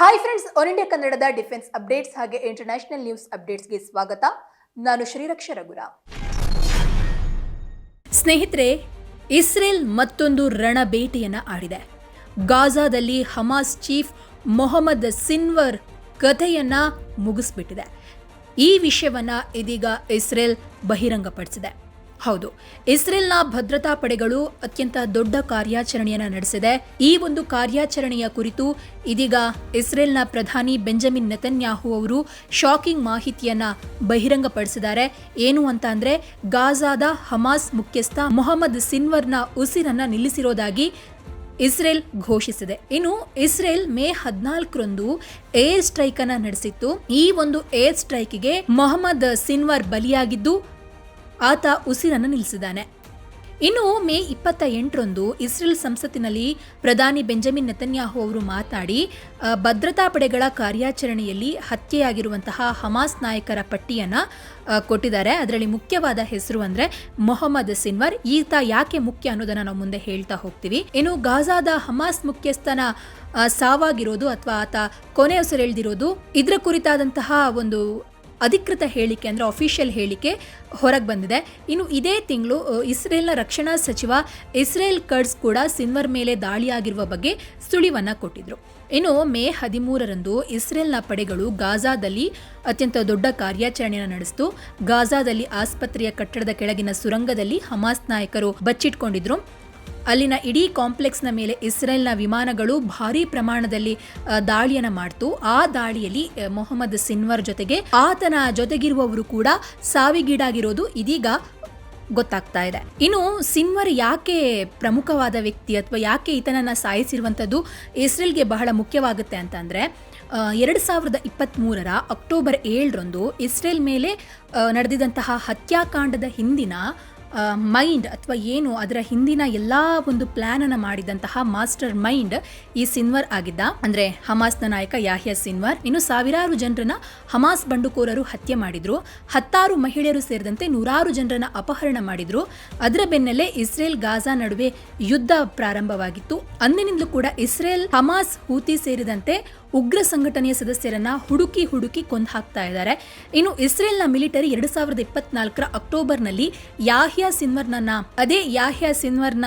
Hi friends on India ಕನ್ನಡದ defence updates ಹಾಗೆ international news ಅಪ್ಡೇಟ್ಸ್ಗೆ ಸ್ವಾಗತ. ನಾನು ಶ್ರೀರಕ್ಷ ರಘುರ. ಸ್ನೇಹಿತರೆ, ಇಸ್ರೇಲ್ ಮತ್ತೊಂದು ರಣಬೇಟೆಯನ್ನು ಆಡಿದೆ. ಗಾಜಾದಲ್ಲಿ ಹಮಾಸ್ ಚೀಫ್ ಮೊಹಮ್ಮದ್ ಸಿನ್ವರ್ ಕಥೆಯನ್ನ ಮುಗಿಸ್ಬಿಟ್ಟಿದೆ. ಈ ವಿಷಯವನ್ನ ಇದೀಗ ಇಸ್ರೇಲ್ ಬಹಿರಂಗಪಡಿಸಿದೆ. ಹೌದು, ಇಸ್ರೇಲ್ನ ಭದ್ರತಾ ಪಡೆಗಳು ಅತ್ಯಂತ ದೊಡ್ಡ ಕಾರ್ಯಾಚರಣೆಯನ್ನ ನಡೆಸಿದೆ. ಈ ಒಂದು ಕಾರ್ಯಾಚರಣೆಯ ಕುರಿತು ಇದೀಗ ಇಸ್ರೇಲ್ನ ಪ್ರಧಾನಿ ಬೆಂಜಮಿನ್ ನೆತನ್ಯಾಹು ಅವರು ಶಾಕಿಂಗ್ ಮಾಹಿತಿಯನ್ನ ಬಹಿರಂಗಪಡಿಸಿದ್ದಾರೆ. ಏನು ಅಂತ ಅಂದ್ರೆ, ಗಾಜಾದ ಹಮಾಸ್ ಮುಖ್ಯಸ್ಥ ಮೊಹಮ್ಮದ್ ಸಿನ್ವರ್ನ ಉಸಿರನ್ನ ನಿಲ್ಲಿಸಿರೋದಾಗಿ ಇಸ್ರೇಲ್ ಘೋಷಿಸಿದೆ. ಇನ್ನು ಇಸ್ರೇಲ್ ಮೇ ಹದಿನಾಲ್ಕರಂದು ಏರ್ ಸ್ಟ್ರೈಕ್ ಅನ್ನ ನಡೆಸಿತ್ತು. ಈ ಒಂದು ಏರ್ ಸ್ಟ್ರೈಕ್ಗೆ ಮೊಹಮ್ಮದ್ ಸಿನ್ವರ್ ಬಲಿಯಾಗಿದ್ದು ಆತ ಉಸಿರನ್ನು ನಿಲ್ಲಿಸಿದ್ದಾನೆ. ಇನ್ನು ಮೇ ಇಪ್ಪತ್ತ ಎಂಟರಂದು ಇಸ್ರೇಲ್ ಸಂಸತ್ತಿನಲ್ಲಿ ಪ್ರಧಾನಿ ಬೆಂಜಮಿನ್ ನೆತನ್ಯಾಹು ಅವರು ಮಾತಾಡಿ ಭದ್ರತಾ ಪಡೆಗಳ ಕಾರ್ಯಾಚರಣೆಯಲ್ಲಿ ಹತ್ಯೆಯಾಗಿರುವಂತಹ ಹಮಾಸ್ ನಾಯಕರ ಪಟ್ಟಿಯನ್ನು ಕೊಟ್ಟಿದ್ದಾರೆ. ಅದರಲ್ಲಿ ಮುಖ್ಯವಾದ ಹೆಸರು ಅಂದರೆ ಮೊಹಮ್ಮದ್ ಸಿನ್ವರ್. ಈತ ಯಾಕೆ ಮುಖ್ಯ ಅನ್ನೋದನ್ನು ನಾವು ಮುಂದೆ ಹೇಳ್ತಾ ಹೋಗ್ತೀವಿ. ಇನ್ನು ಗಾಜಾದ ಹಮಾಸ್ ಮುಖ್ಯಸ್ಥನ ಸಾವಾಗಿರೋದು ಅಥವಾ ಆತ ಕೊನೆ ಹೆಸರೆಳೆದಿರೋದು ಇದರ ಕುರಿತಾದಂತಹ ಒಂದು ಅಧಿಕೃತ ಹೇಳಿಕೆ ಅಂದರೆ ಅಫಿಷಿಯಲ್ ಹೇಳಿಕೆ ಹೊರಗೆ ಬಂದಿದೆ. ಇನ್ನು ಇದೇ ತಿಂಗಳು ಇಸ್ರೇಲ್ನ ರಕ್ಷಣಾ ಸಚಿವ ಇಸ್ರೇಲ್ ಕಡ್ಸ್ ಕೂಡ ಸಿನ್ವರ್ ಮೇಲೆ ದಾಳಿಯಾಗಿರುವ ಬಗ್ಗೆ ಸುಳಿವನ್ನು ಕೊಟ್ಟಿದ್ರು. ಇನ್ನು ಮೇ ಹದಿಮೂರರಂದು ಇಸ್ರೇಲ್ನ ಪಡೆಗಳು ಗಾಜಾದಲ್ಲಿ ಅತ್ಯಂತ ದೊಡ್ಡ ಕಾರ್ಯಾಚರಣೆಯನ್ನು ನಡೆಸಿತು. ಗಾಜಾದಲ್ಲಿ ಆಸ್ಪತ್ರೆಯ ಕಟ್ಟಡದ ಕೆಳಗಿನ ಸುರಂಗದಲ್ಲಿ ಹಮಾಸ್ ನಾಯಕರು ಬಚ್ಚಿಟ್ಕೊಂಡಿದ್ರು. ಅಲ್ಲಿನ ಇಡೀ ಕಾಂಪ್ಲೆಕ್ಸ್ನ ಮೇಲೆ ಇಸ್ರೇಲ್ನ ವಿಮಾನಗಳು ಭಾರೀ ಪ್ರಮಾಣದಲ್ಲಿ ದಾಳಿಯನ್ನು ಮಾಡ್ತು. ಆ ದಾಳಿಯಲ್ಲಿ ಮೊಹಮ್ಮದ್ ಸಿನ್ವರ್ ಜೊತೆಗೆ ಆತನ ಜೊತೆಗಿರುವವರು ಕೂಡ ಸಾವಿಗೀಡಾಗಿರೋದು ಇದೀಗ ಗೊತ್ತಾಗ್ತಾ ಇದೆ. ಇನ್ನು ಸಿನ್ವರ್ ಯಾಕೆ ಪ್ರಮುಖವಾದ ವ್ಯಕ್ತಿ ಅಥವಾ ಯಾಕೆ ಈತನನ್ನು ಸಾಯಿಸಿರುವಂಥದ್ದು ಇಸ್ರೇಲ್ಗೆ ಬಹಳ ಮುಖ್ಯವಾಗುತ್ತೆ ಅಂತಂದರೆ ಎರಡು ಸಾವಿರದ ಇಪ್ಪತ್ತ್ಮೂರರ ಅಕ್ಟೋಬರ್ ಏಳರಂದು ಇಸ್ರೇಲ್ ಮೇಲೆ ನಡೆದಿದಂತಹ ಹತ್ಯಾಕಾಂಡದ ಹಿಂದಿನ ಮೈಂಡ್ ಅಥವಾ ಏನು ಅದರ ಹಿಂದಿನ ಎಲ್ಲ ಒಂದು ಪ್ಲಾನ್ ಅನ್ನ ಮಾಡಿದಂತಹ ಮಾಸ್ಟರ್ ಮೈಂಡ್ ಈ ಸಿನ್ವರ್ ಆಗಿದ್ದ. ಅಂದ್ರೆ ಹಮಾಸ್ನ ನಾಯಕ ಯಾಹ್ಯ ಸಿನ್ವರ್ ಇನ್ನು ಸಾವಿರಾರು ಜನರನ್ನ ಹಮಾಸ್ ಬಂಡುಕೋರರು ಹತ್ಯೆ ಮಾಡಿದ್ರು. ಹತ್ತಾರು ಮಹಿಳೆಯರು ಸೇರಿದಂತೆ ನೂರಾರು ಜನರನ್ನ ಅಪಹರಣ ಮಾಡಿದ್ರು. ಅದರ ಬೆನ್ನಲ್ಲೇ ಇಸ್ರೇಲ್ ಗಾಜಾ ನಡುವೆ ಯುದ್ಧ ಪ್ರಾರಂಭವಾಗಿತ್ತು. ಅಂದಿನಿಂದಲೂ ಕೂಡ ಇಸ್ರೇಲ್ ಹಮಾಸ್ ಹೂತಿ ಸೇರಿದಂತೆ ಉಗ್ರ ಸಂಘಟನೆಯ ಸದಸ್ಯರನ್ನ ಹುಡುಕಿ ಹುಡುಕಿ ಕೊಂದು ಹಾಕ್ತಾ ಇದ್ದಾರೆ. ಇನ್ನು ಇಸ್ರೇಲ್ನ ಮಿಲಿಟರಿ ಎರಡ್ ಸಾವಿರದ ಇಪ್ಪತ್ನಾಲ್ಕರ ಅಕ್ಟೋಬರ್ನಲ್ಲಿ ಯಾಹ್ಯಾ ಸಿನ್ವರ್ನನ್ನ, ಅದೇ ಯಾಹ್ಯಾ ಸಿನ್ವರ್ನ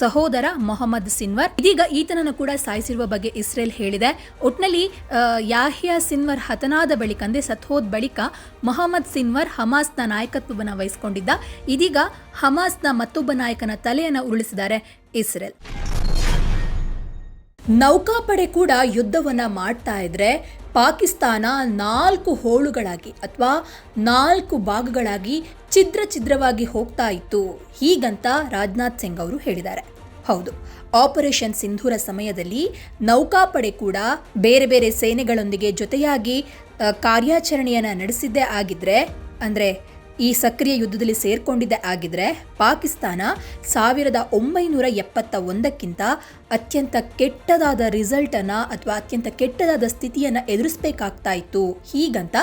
ಸಹೋದರ ಮೊಹಮ್ಮದ್ ಸಿನ್ವರ್. ಇದೀಗ ಈತನನ್ನು ಕೂಡ ಸಾಯಿಸಿರುವ ಬಗ್ಗೆ ಇಸ್ರೇಲ್ ಹೇಳಿದೆ. ಒಟ್ನಲ್ಲಿ ಯಾಹ್ಯಾ ಸಿನ್ವರ್ ಹತನಾದ ಬಳಿಕ ಅಂದ್ರೆ ಸತ್ಹೋದ್ ಬಳಿಕ ಮೊಹಮ್ಮದ್ ಸಿನ್ವರ್ ಹಮಾಸ್ನ ನಾಯಕತ್ವವನ್ನು ವಹಿಸಿಕೊಂಡಿದ್ದ. ಇದೀಗ ಹಮಾಸ್ನ ಮತ್ತೊಬ್ಬ ನಾಯಕನ ತಲೆಯನ್ನು ಉರುಳಿಸಿದ್ದಾರೆ ಇಸ್ರೇಲ್. ನೌಕಾಪಡೆ ಕೂಡ ಯುದ್ಧವನ್ನ ಮಾಡ್ತಾ ಇದ್ರೆ ಪಾಕಿಸ್ತಾನ ನಾಲ್ಕು ಹೋಳುಗಳಾಗಿ ಅಥವಾ ನಾಲ್ಕು ಭಾಗಗಳಾಗಿ ಛಿದ್ರ ಛಿದ್ರವಾಗಿ ಹೋಗ್ತಾ ಇತ್ತು. ಹೀಗಂತ ರಾಜನಾಥ್ ಸಿಂಗ್ ಅವರು ಹೇಳಿದ್ದಾರೆ. ಹೌದು, ಆಪರೇಷನ್ ಸಿಂಧೂರ ಸಮಯದಲ್ಲಿ ನೌಕಾಪಡೆ ಕೂಡ ಬೇರೆ ಬೇರೆ ಸೇನೆಗಳೊಂದಿಗೆ ಜೊತೆಯಾಗಿ ಕಾರ್ಯಾಚರಣೆಯನ್ನು ನಡೆಸಿದ್ದೇ ಆಗಿದ್ರೆ, ಅಂದ್ರೆ ಈ ಸಕ್ರಿಯ ಯುದ್ಧದಲ್ಲಿ ಸೇರ್ಕೊಂಡಿದ್ದೆ ಆಗಿದ್ರೆ ಪಾಕಿಸ್ತಾನ ಸಾವಿರದ ಒಂಬೈನೂರ ಎಪ್ಪತ್ತ ಒಂದಕ್ಕಿಂತ ಅತ್ಯಂತ ಕೆಟ್ಟದಾದ ರಿಸಲ್ಟ್ ಅನ್ನ ಅಥವಾ ಅತ್ಯಂತ ಕೆಟ್ಟದಾದ ಸ್ಥಿತಿಯನ್ನು ಎದುರಿಸಬೇಕಾಗ್ತಾ ಇತ್ತು. ಹೀಗಂತ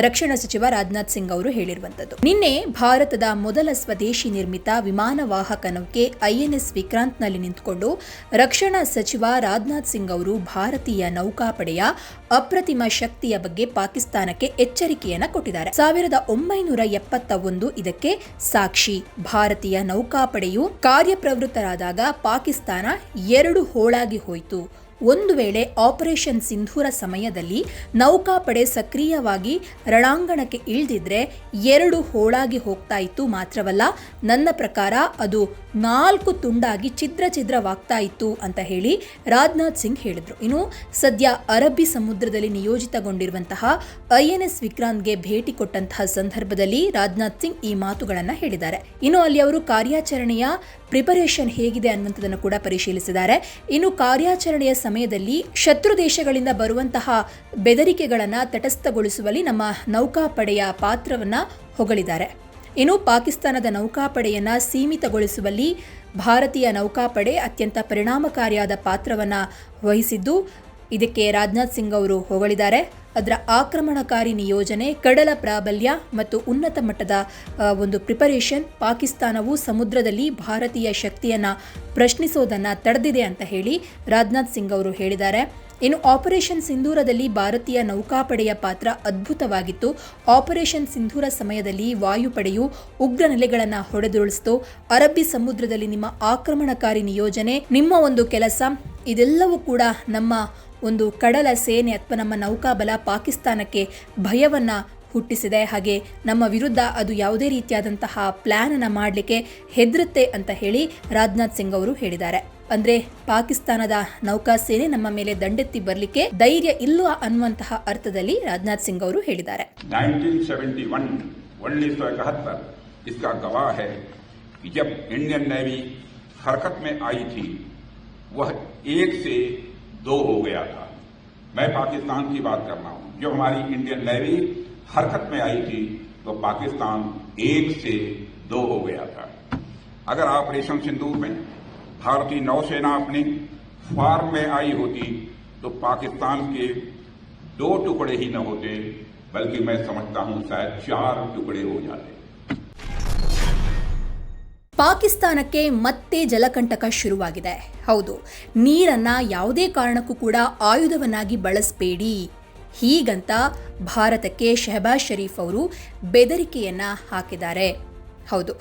ರಕ್ಷಣಾ ಸಚಿವ ರಾಜನಾಥ್ ಸಿಂಗ್ ಅವರು ಹೇಳಿರುವಂತದ್ದು ನಿನ್ನೆ ಭಾರತದ ಮೊದಲ ಸ್ವದೇಶಿ ನಿರ್ಮಿತ ವಿಮಾನ ವಾಹಕ ನೌಕೆ ಐಎನ್ಎಸ್ ವಿಕ್ರಾಂತ್ನಲ್ಲಿ ನಿಂತುಕೊಂಡು ರಕ್ಷಣಾ ಸಚಿವ ರಾಜನಾಥ್ ಸಿಂಗ್ ಅವರು ಭಾರತೀಯ ನೌಕಾಪಡೆಯ ಅಪ್ರತಿಮ ಶಕ್ತಿಯ ಬಗ್ಗೆ ಪಾಕಿಸ್ತಾನಕ್ಕೆ ಎಚ್ಚರಿಕೆಯನ್ನ ಕೊಟ್ಟಿದ್ದಾರೆ. ಸಾವಿರದ ಒಂಬೈನೂರ ಎಪ್ಪತ್ತ ಒಂದು ಇದಕ್ಕೆ ಸಾಕ್ಷಿ. ಭಾರತೀಯ ನೌಕಾಪಡೆಯು ಕಾರ್ಯಪ್ರವೃತ್ತರಾದಾಗ ಪಾಕಿಸ್ತಾನ ಎರಡು ಹೋಳಾಗಿ ಹೋಯಿತು. ಒಂದು ವೇಳೆ ಆಪರೇಷನ್ ಸಿಂಧೂರ ಸಮಯದಲ್ಲಿ ನೌಕಾಪಡೆ ಸಕ್ರಿಯವಾಗಿ ರಣಾಂಗಣಕ್ಕೆ ಇಳಿದಿದ್ರೆ ಎರಡು ಹೋಳಾಗಿ ಹೋಗ್ತಾ ಇತ್ತು ಮಾತ್ರವಲ್ಲ, ನನ್ನ ಪ್ರಕಾರ ಅದು ನಾಲ್ಕು ತುಂಡಾಗಿ ಛಿದ್ರ ಛಿದ್ರವಾಗ್ತಾ ಇತ್ತು ಅಂತ ಹೇಳಿ ರಾಜನಾಥ್ ಸಿಂಗ್ ಹೇಳಿದ್ರು. ಇನ್ನು ಸದ್ಯ ಅರಬ್ಬಿ ಸಮುದ್ರದಲ್ಲಿ ನಿಯೋಜಿತಗೊಂಡಿರುವಂತಹ ಐ ಎನ್ ಎಸ್ ವಿಕ್ರಾಂತ್ಗೆ ಭೇಟಿ ಕೊಟ್ಟಂತಹ ಸಂದರ್ಭದಲ್ಲಿ ರಾಜನಾಥ್ ಸಿಂಗ್ ಈ ಮಾತುಗಳನ್ನು ಹೇಳಿದ್ದಾರೆ. ಇನ್ನು ಅಲ್ಲಿ ಅವರು ಕಾರ್ಯಾಚರಣೆಯ ಪ್ರಿಪರೇಷನ್ ಹೇಗಿದೆ ಅನ್ನುವಂಥದ್ದನ್ನು ಕೂಡ ಪರಿಶೀಲಿಸಿದ್ದಾರೆ. ಇನ್ನು ಕಾರ್ಯಾಚರಣೆಯ ಸಮಯದಲ್ಲಿ ಶತ್ರು ದೇಶಗಳಿಂದ ಬರುವಂತಹ ಬೆದರಿಕೆಗಳನ್ನು ತಟಸ್ಥಗೊಳಿಸುವಲ್ಲಿ ನಮ್ಮ ನೌಕಾಪಡೆಯ ಪಾತ್ರವನ್ನು ಹೊಗಳಿದ್ದಾರೆ. ಇನ್ನು ಪಾಕಿಸ್ತಾನದ ನೌಕಾಪಡೆಯನ್ನು ಸೀಮಿತಗೊಳಿಸುವಲ್ಲಿ ಭಾರತೀಯ ನೌಕಾಪಡೆ ಅತ್ಯಂತ ಪರಿಣಾಮಕಾರಿಯಾದ ಪಾತ್ರವನ್ನು ವಹಿಸಿದ್ದು ಇದಕ್ಕೆ ರಾಜನಾಥ್ ಸಿಂಗ್ ಅವರು ಹೊಗಳಿದ್ದಾರೆ. ಅದರ ಆಕ್ರಮಣಕಾರಿ ನಿಯೋಜನೆ, ಕಡಲ ಪ್ರಾಬಲ್ಯ ಮತ್ತು ಉನ್ನತ ಮಟ್ಟದ ಒಂದು ಪ್ರಿಪರೇಷನ್ ಪಾಕಿಸ್ತಾನವು ಸಮುದ್ರದಲ್ಲಿ ಭಾರತೀಯ ಶಕ್ತಿಯನ್ನು ಪ್ರಶ್ನಿಸೋದನ್ನು ತಡೆದಿದೆ ಅಂತ ಹೇಳಿ ರಾಜನಾಥ್ ಸಿಂಗ್ ಅವರು ಹೇಳಿದ್ದಾರೆ. ಇನ್ನು ಆಪರೇಷನ್ ಸಿಂಧೂರದಲ್ಲಿ ಭಾರತೀಯ ನೌಕಾಪಡೆಯ ಪಾತ್ರ ಅದ್ಭುತವಾಗಿತ್ತು. ಆಪರೇಷನ್ ಸಿಂಧೂರ ಸಮಯದಲ್ಲಿ ವಾಯುಪಡೆಯು ಉಗ್ರ ನೆಲೆಗಳನ್ನು ಹೊಡೆದುರುಳಿಸಿತು. ಅರಬ್ಬಿ ಸಮುದ್ರದಲ್ಲಿ ನಿಮ್ಮ ಆಕ್ರಮಣಕಾರಿ ನಿಯೋಜನೆ, ನಿಮ್ಮ ಒಂದು ಕೆಲಸ ಇದೆಲ್ಲವೂ ಕೂಡ ನಮ್ಮ ಒಂದು ಕಡಲ ಸೇನೆ ಅಥವಾ ನಮ್ಮ ನೌಕಾಬಲ ಪಾಕಿಸ್ತಾನಕ್ಕೆ ಭಯವನ್ನ ಹುಟ್ಟಿಸಿದೆ ಹಾಗೆ ನಮ್ಮ ವಿರುದ್ಧ ಅದು ಯಾವುದೇ ರೀತಿಯಾದಂತಹ ಪ್ಲಾನ್ ಅನ್ನ ಮಾಡಲಿಕ್ಕೆ ಹೆದರುತ್ತೆ ಅಂತ ಹೇಳಿ ರಾಜನಾಥ್ ಸಿಂಗ್ ಅವರು ಹೇಳಿದ್ದಾರೆ ಅಂದ್ರೆ ಪಾಕಿಸ್ತಾನದ ನೌಕಾ ಸೇನೆ ನಮ್ಮ ಮೇಲೆ ದಂಡೆತ್ತಿ ಬರಲಿಕ್ಕೆ ಧೈರ್ಯ ಇಲ್ವಾ ಅನ್ನುವಂತಹ ಅರ್ಥದಲ್ಲಿ ರಾಜನಾಥ್ ಸಿಂಗ್ ಅವರು ಹೇಳಿದ್ದಾರೆ 1971 उन्नीस सौ इकहत्तर इसका गवाह है कि जब इंडियन नेवी हरकत में आई थी वह एक से दो हो गया था। मैं पाकिस्तान की बात कर रहा हूँ। जब हमारी इंडियन नेवी हरकत में आई थी तो पाकिस्तान एक से दो हो गया था। अगर ऑपरेशन सिंदूर में भारतीय नौसेना अपनी फार्म में आई होती तो पाकिस्तान के दो टुकड़े ही न होते, बल्कि मैं समझता हूँ शायद चार टुकड़े हो जाते। ಪಾಕಿಸ್ತಾನಕ್ಕೆ ಮತ್ತೆ ಜಲಕಂಟಕ ಶುರುವಾಗಿದೆ. ಹೌದು, ನೀರನ್ನ ಯಾವುದೇ ಕಾರಣಕ್ಕೂ ಕೂಡ ಆಯುಧವನ್ನಾಗಿ ಬಳಸಬೇಡಿ. ಹೀಗಂತ ಭಾರತಕ್ಕೆ ಶಹಬಾಜ್ ಶರೀಫ್ ಅವರು ಬೆದರಿಕೆಯನ್ನ ಹಾಕಿದ್ದಾರೆ. ಹೌದು,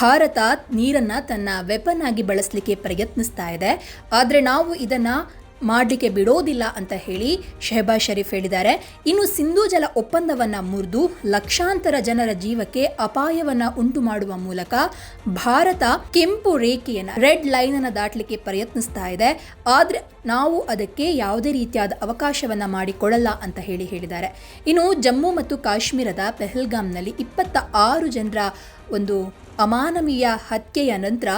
ಭಾರತ ನೀರನ್ನ ತನ್ನ ವೆಪನ್ ಆಗಿ ಬಳಸಲಿಕ್ಕೆ ಪ್ರಯತ್ನಿಸ್ತಾ ಇದೆ. ಆದರೆ ನಾವು ಇದನ್ನ ಮಾಡಲಿಕ್ಕೆ ಬಿಡೋದಿಲ್ಲ ಅಂತ ಹೇಳಿ ಶೆಹಬಾಜ್ ಶರೀಫ್ ಹೇಳಿದ್ದಾರೆ. ಇನ್ನು ಸಿಂಧೂ ಜಲ ಒಪ್ಪಂದವನ್ನು ಮುರಿದು ಲಕ್ಷಾಂತರ ಜನರ ಜೀವಕ್ಕೆ ಅಪಾಯವನ್ನು ಉಂಟು ಮಾಡುವ ಮೂಲಕ ಭಾರತ ಕೆಂಪು ರೇಖೆಯನ್ನು, ರೆಡ್ ಲೈನ್ ಅನ್ನು ದಾಟಲಿಕ್ಕೆ ಪ್ರಯತ್ನಿಸ್ತಾ ಇದೆ. ಆದರೆ ನಾವು ಅದಕ್ಕೆ ಯಾವುದೇ ರೀತಿಯಾದ ಅವಕಾಶವನ್ನು ಮಾಡಿಕೊಡಲ್ಲ ಅಂತ ಹೇಳಿ ಹೇಳಿದ್ದಾರೆ. ಇನ್ನು ಜಮ್ಮು ಮತ್ತು ಕಾಶ್ಮೀರದ ಪೆಹಲ್ಗಾಮ್ನಲ್ಲಿ ಇಪ್ಪತ್ತ ಆರು ಜನರ ಒಂದು ಅಮಾನವೀಯ ಹತ್ಯೆಯ ನಂತರ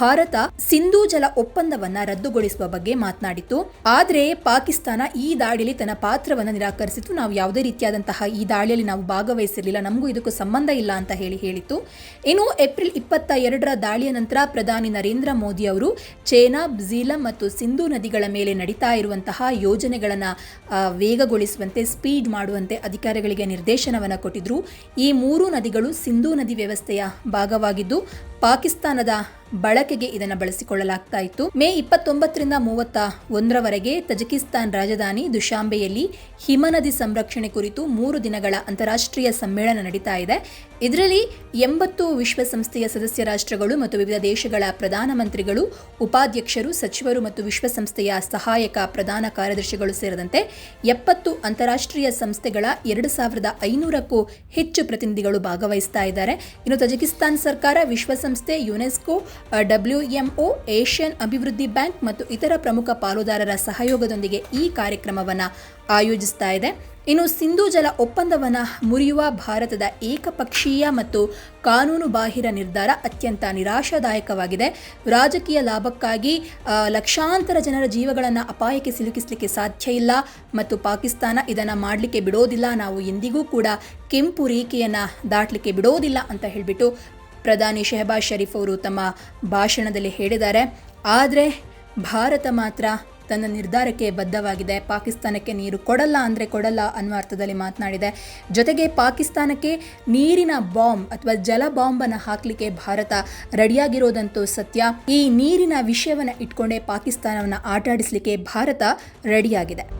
ಭಾರತ ಸಿಂಧೂ ಜಲ ಒಪ್ಪಂದವನ್ನ ರದ್ದುಗೊಳಿಸುವ ಬಗ್ಗೆ ಮಾತನಾಡಿತು ಆದರೆ ಪಾಕಿಸ್ತಾನ ಈ ದಾಳಿಯಲ್ಲಿ ತನ್ನ ಪಾತ್ರವನ್ನು ನಿರಾಕರಿಸಿತು ನಾವು ಯಾವುದೇ ರೀತಿಯಾದಂತಹ ಈ ದಾಳಿಯಲ್ಲಿ ನಾವು ಭಾಗವಹಿಸಿರಲಿಲ್ಲ. ನಮಗೂ ಇದಕ್ಕೂ ಸಂಬಂಧ ಇಲ್ಲ ಅಂತ ಹೇಳಿ ಹೇಳಿತ್ತು. ಇನ್ನು ಏಪ್ರಿಲ್ ಇಪ್ಪತ್ತ ಎರಡರ ದಾಳಿಯ ನಂತರ ಪ್ರಧಾನಿ ನರೇಂದ್ರ ಮೋದಿ ಅವರು ಚೇನಾಬ್ ಝೀಲಂ ಮತ್ತು ಸಿಂಧೂ ನದಿಗಳ ಮೇಲೆ ನಡೀತಾ ಇರುವಂತಹ ಯೋಜನೆಗಳನ್ನು ವೇಗಗೊಳಿಸುವಂತೆ, ಸ್ಪೀಡ್ ಮಾಡುವಂತೆ ಅಧಿಕಾರಿಗಳಿಗೆ ನಿರ್ದೇಶನವನ್ನು ಕೊಟ್ಟಿದ್ರು. ಈ ಮೂರು ನದಿಗಳು ಸಿಂಧೂ ನದಿ ವ್ಯವಸ್ಥೆಯ ಭಾಗವಾಗಿದ್ದು ಪಾಕಿಸ್ತಾನದ ಬಳಕೆಗೆ ಇದನ್ನು ಬಳಸಿಕೊಳ್ಳಲಾಗ್ತಾ ಇತ್ತು ಮೇ ಇಪ್ಪತ್ತೊಂಬತ್ತರಿಂದ ಮೂವತ್ತ ಒಂದರವರೆಗೆ ತಜಕಿಸ್ತಾನ್ ರಾಜಧಾನಿ ದುಶಾಂಬೆಯಲ್ಲಿ ಹಿಮನದಿ ಸಂರಕ್ಷಣೆ ಕುರಿತು ಮೂರು ದಿನಗಳ ಅಂತಾರಾಷ್ಟ್ರೀಯ ಸಮ್ಮೇಳನ ನಡೀತಾ ಇದೆ. ಇದರಲ್ಲಿ ಎಂಬತ್ತು ವಿಶ್ವಸಂಸ್ಥೆಯ ಸದಸ್ಯ ರಾಷ್ಟ್ರಗಳು ಮತ್ತು ವಿವಿಧ ದೇಶಗಳ ಪ್ರಧಾನಮಂತ್ರಿಗಳು ಉಪಾಧ್ಯಕ್ಷರು, ಸಚಿವರು ಮತ್ತು ವಿಶ್ವಸಂಸ್ಥೆಯ ಸಹಾಯಕ ಪ್ರಧಾನ ಕಾರ್ಯದರ್ಶಿಗಳು ಸೇರಿದಂತೆ ಎಪ್ಪತ್ತು ಅಂತಾರಾಷ್ಟ್ರೀಯ ಸಂಸ್ಥೆಗಳ ಎರಡು ಸಾವಿರದ ಐನೂರಕ್ಕೂ ಹೆಚ್ಚು ಪ್ರತಿನಿಧಿಗಳು ಭಾಗವಹಿಸ್ತಾ ಇದ್ದಾರೆ. ಇನ್ನು ತಜಕಿಸ್ತಾನ್ ಸರ್ಕಾರ ವಿಶ್ವಸಂಸ್ಥೆ, ಯುನೆಸ್ಕೋ ಡಬ್ಲ್ಯೂಎಂಒ ಏಷ್ಯನ್ ಅಭಿವೃದ್ಧಿ ಬ್ಯಾಂಕ್ ಮತ್ತು ಇತರ ಪ್ರಮುಖ ಪಾಲುದಾರರ ಸಹಯೋಗದೊಂದಿಗೆ ಈ ಕಾರ್ಯಕ್ರಮವನ್ನು ಆಯೋಜಿಸ್ತಾ ಇದೆ. ಇನ್ನು ಸಿಂಧೂ ಜಲ ಒಪ್ಪಂದವನ್ನು ಮುರಿಯುವ ಭಾರತದ ಏಕಪಕ್ಷೀಯ ಮತ್ತು ಕಾನೂನು ಬಾಹಿರ ನಿರ್ಧಾರ ಅತ್ಯಂತ ನಿರಾಶಾದಾಯಕವಾಗಿದೆ. ರಾಜಕೀಯ ಲಾಭಕ್ಕಾಗಿ ಲಕ್ಷಾಂತರ ಜನರ ಜೀವಗಳನ್ನು ಅಪಾಯಕ್ಕೆ ಸಿಲುಕಿಸಲಿಕ್ಕೆ ಸಾಧ್ಯ ಇಲ್ಲ ಮತ್ತು ಪಾಕಿಸ್ತಾನ ಇದನ್ನು ಮಾಡಲಿಕ್ಕೆ ಬಿಡೋದಿಲ್ಲ. ನಾವು ಎಂದಿಗೂ ಕೂಡ ಕೆಂಪು ರೇಖೆಯನ್ನು ದಾಟಲಿಕ್ಕೆ ಬಿಡೋದಿಲ್ಲ ಅಂತ ಹೇಳಿಬಿಟ್ಟು ಪ್ರಧಾನಿ ಶೆಹಬಾಜ್ ಷರೀಫ್ ಅವರು ತಮ್ಮ ಭಾಷಣದಲ್ಲಿ ಹೇಳಿದ್ದಾರೆ. ಆದರೆ ಭಾರತ ಮಾತ್ರ ತನ್ನ ನಿರ್ಧಾರಕ್ಕೆ ಬದ್ಧವಾಗಿದೆ. ಪಾಕಿಸ್ತಾನಕ್ಕೆ ನೀರು ಕೊಡಲ್ಲ ಅಂದರೆ ಕೊಡಲ್ಲ ಅನ್ನುವ ಅರ್ಥದಲ್ಲಿ ಮಾತನಾಡಿದೆ. ಜೊತೆಗೆ ಪಾಕಿಸ್ತಾನಕ್ಕೆ ನೀರಿನ ಬಾಂಬ್ ಅಥವಾ ಜಲ ಬಾಂಬನ್ನು ಹಾಕಲಿಕ್ಕೆ ಭಾರತ ರೆಡಿಯಾಗಿರೋದಂತೂ ಸತ್ಯ. ಈ ನೀರಿನ ವಿಷಯವನ್ನು ಇಟ್ಕೊಂಡೇ ಪಾಕಿಸ್ತಾನವನ್ನು ಆಟಾಡಿಸಲಿಕ್ಕೆ ಭಾರತ ರೆಡಿಯಾಗಿದೆ.